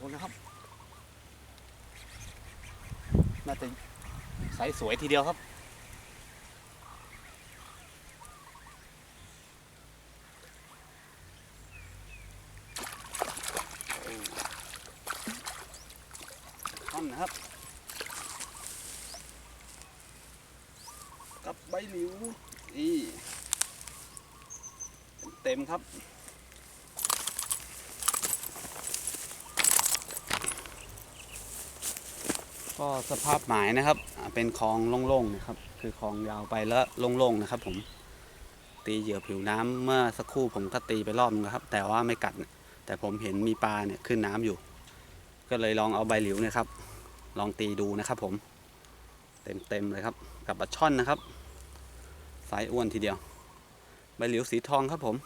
คุณนะครับ น่าจะใสสวยทีเดียวครับ ท่อนนะครับ กับใบหลิวนี่เต็มครับ ก็สภาพหมายนะครับ เป็นคลองโล่งๆนะครับ คือคลองยาวไปแล้วโล่งๆนะครับ ผม ตีเหยื่อผิวน้ำเมื่อสักครู่ผมก็ตีไปรอบนึงนะครับ แต่ว่าไม่กัด แต่ผมเห็นมีปลาเนี่ยขึ้นน้ำอยู่ ก็เลยลองเอาใบหลิวนะครับ ลองตีดูนะครับ ผม เต็มๆเลยครับ กับปลาช่อนนะครับ สายอ้วนทีเดียว ใบหลิวสีทองครับผม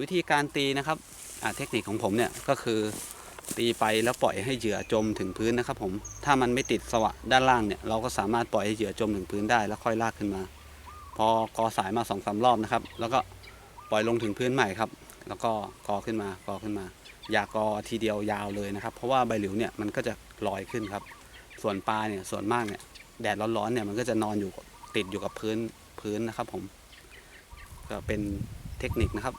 วิธีการตีนะครับเทคนิคของผมเนี่ยก็คือ ตีไปแล้วปล่อยให้เหยื่อจมถึงพื้นนะครับ ผมถ้ามันไม่ติดสวะด้านล่างเนี่ยเราก็สามารถปล่อยให้เหยื่อจมถึงพื้นได้แล้วค่อยลากขึ้นมา พอกอสายมาสองสามรอบนะครับ แล้วก็ปล่อยลงถึงพื้นใหม่ครับ แล้วก็กอขึ้นมากอขึ้นมา อย่ากอทีเดียวยาวเลยนะครับ เพราะว่าใบหลิวเนี่ยมันก็จะลอยขึ้นครับ ส่วนปลาเนี่ยส่วนมากเนี่ยแดดร้อนๆเนี่ยมันก็จะนอนอยู่ติดอยู่กับพื้นพื้นนะครับ ผมก็เป็นเทคนิคนะครับ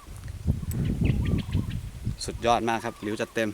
สุดยอดมากครับหลิวจัดเต็ม